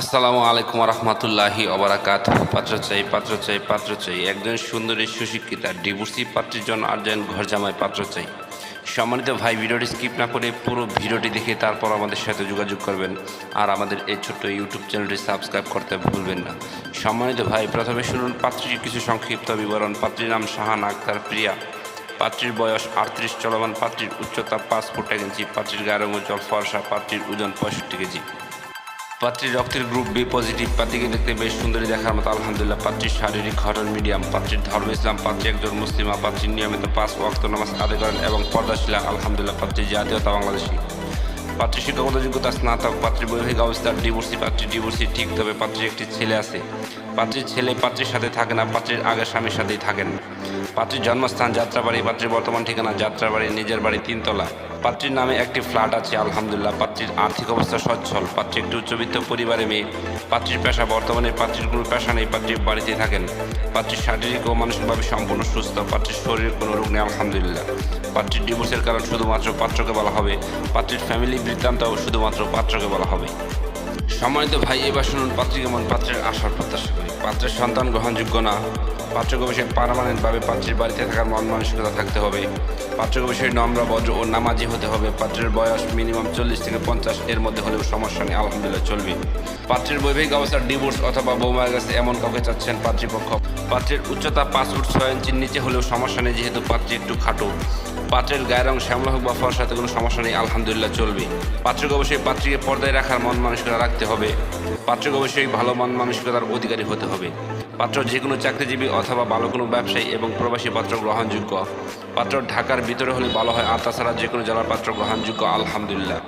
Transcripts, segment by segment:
আসসালামু আলাইকুম রহমতুল্লাহি অবরাকাত পাত্র চাই পাত্র চাই পাত্র চাই একজন সুন্দরী, সুশিক্ষিতা, ডিভোর্সি পাত্রের জন্য আর্জেন ঘর জামাই পাত্র চাই সম্মানিত ভাই, ভিডিওটি স্কিপ না করে পুরো ভিডিওটি দেখে তারপর আমাদের সাথে যোগাযোগ করবেন। আর আমাদের এই ছোট্ট ইউটিউব চ্যানেলটি সাবস্ক্রাইব করতে ভুলবেন না। সম্মানিত ভাই, প্রথমে শুনুন পাত্রীর কিছু সংক্ষিপ্ত বিবরণ। পাত্রীর নাম শাহানা আক্তার প্রিয়া। পাত্রীর বয়স আটত্রিশ, চলমান পাত্রীর উচ্চতা পাঁচ ফুট এক ইঞ্চি। পাত্রীর গায়ের উজ্জ্বল ফর্সা, পাত্রীর ওজন পঁয়ষট্টি কেজি। পাত্রীর রক্তের গ্রুপ বি পজিটিভ পাত্রীকে দেখতে বেশ সুন্দরী দেখার মতো, আলহামদুলিল্লাহ, পাত্রীর শারীরিক ঘটন মিডিয়াম পাত্রীর ধর্ম ইসলাম, পাত্রী একজন মুসলিমা পাত্রীর নিয়মিত পাঁচ ওয়াক্ত নামাজ আদায় করেন এবং পর্দাশিলা, আলহামদুলিল্লাহ পাত্রীর জাতীয়তা বাংলাদেশী। পাত্রী শিক্ষাগত যোগ্যতা, স্নাতক, পাত্রী বৈবাহিক অবস্থা ডিভোর্সি পাত্রী ডিভোর্সি ঠিক, তবে পাত্রীর একটি ছেলে আছে। পাত্রীর ছেলে পাত্রীর সাথে থাকে না, পাত্রীর আগের স্বামীর সাথেই থাকেন। পাত্রীর জন্মস্থান, যাত্রাবাড়ি, পাত্রীর বর্তমান ঠিকানা, যাত্রাবাড়ি, নিজের বাড়ি তিনতলা। পাত্রীর নামে একটি ফ্ল্যাট আছে, আলহামদুলিল্লাহ। পাত্রীর আর্থিক অবস্থা সচ্ছল। পাত্রী একটি উচ্চবিত্ত পরিবারে মেয়ে। পাত্রীর পেশা বর্তমানে পাত্রীর কোনো পেশা নেই, পাত্রী বাড়িতে থাকেন। পাত্রীর শারীরিক ও মানসিকভাবে সম্পূর্ণ সুস্থ। পাত্রীর শরীরের কোনো রোগ নেই, আলহামদুলিল্লাহ। পাত্রীর ডিভোর্সের কারণ শুধুমাত্র পাত্রকে বলা হবে। পাত্রীর ফ্যামিলি বৃত্তান্ত শুধুমাত্র পাত্রকে বলা হবে। সম্মানিত ভাই এবার শুনুন পাত্রী কেমন পাত্রের আশার প্রত্যাশা করি। পাত্রের সন্তান গ্রহণযোগ্য না। পাত্র বিষয়ে পারমানেন্টভাবে পাত্রীর বাড়িতে থাকার মন মানসিকতা থাকতে হবে। পাত্র বিষয়ে নম্র বজ্র ও নামাজি হতে হবে। পাত্রের বয়স মিনিমাম চল্লিশ থেকে পঞ্চাশ। এর মধ্যে হলেও সমস্যা নেই, আলহামদুলিল্লাহ চলবে। পাত্রের বৈবাহিক অবস্থার ডিভোর্স অথবা বৌমার কাছে এমন কাউকে চাচ্ছেন পাত্রীপক্ষ। পাত্রের উচ্চতা পাঁচ ফুট ছয় ইঞ্চির নিচে হলেও সমস্যা নেই, যেহেতু পাত্রী একটু খাটো। পাত্রের গায়ের রং শ্যামলা হোক বা ফর্সাতে কোনো সমস্যা নেই, আলহামদুলিল্লাহ চলবে। পাত্রকে অবশ্যই পাত্রীকে পর্দায় রাখার মন মানসিকতা রাখতে হবে। পাত্র অবশ্যই ভালো মন মানসিকতার অধিকারী হতে হবে। পাত্র যে কোনো চাকরিজীবী অথবা ভালো কোনো ব্যবসায়ী এবং প্রবাসী পাত্র গ্রহণযোগ্য। পাত্র ঢাকার ভিতরে হলে ভালো হয় আর তাছাড়া যে কোনো জেলার পাত্র গ্রহণযোগ্য, আলহামদুলিল্লাহ।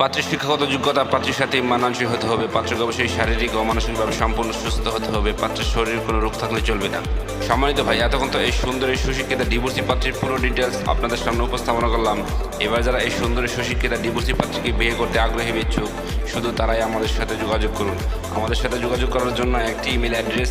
পাত্রের শিক্ষাগত যোগ্যতা পাত্রের সাথে মানানসই হতে হবে। পাত্রকে অবশ্যই শারীরিক ও মানসিকভাবে সম্পূর্ণ সুস্থ হতে হবে। পাত্রের শরীরে কোনো রোগ থাকলে চলবে না। সম্মানিত ভাই, এতক্ষণ তো এই সুন্দরী সুশিক্ষিতা ডিভোর্সি পাত্রের পুরো ডিটেলস আপনাদের সামনে উপস্থাপনা করলাম। এবার যারা এই সুন্দরী সুশিক্ষিতা ডিভোর্সি পাত্রীকে বিয়ে করতে আগ্রহী ইচ্ছুক, শুধু তারাই আমাদের সাথে যোগাযোগ করুন। আমাদের সাথে যোগাযোগ করার জন্য একটি ইমেল অ্যাড্রেস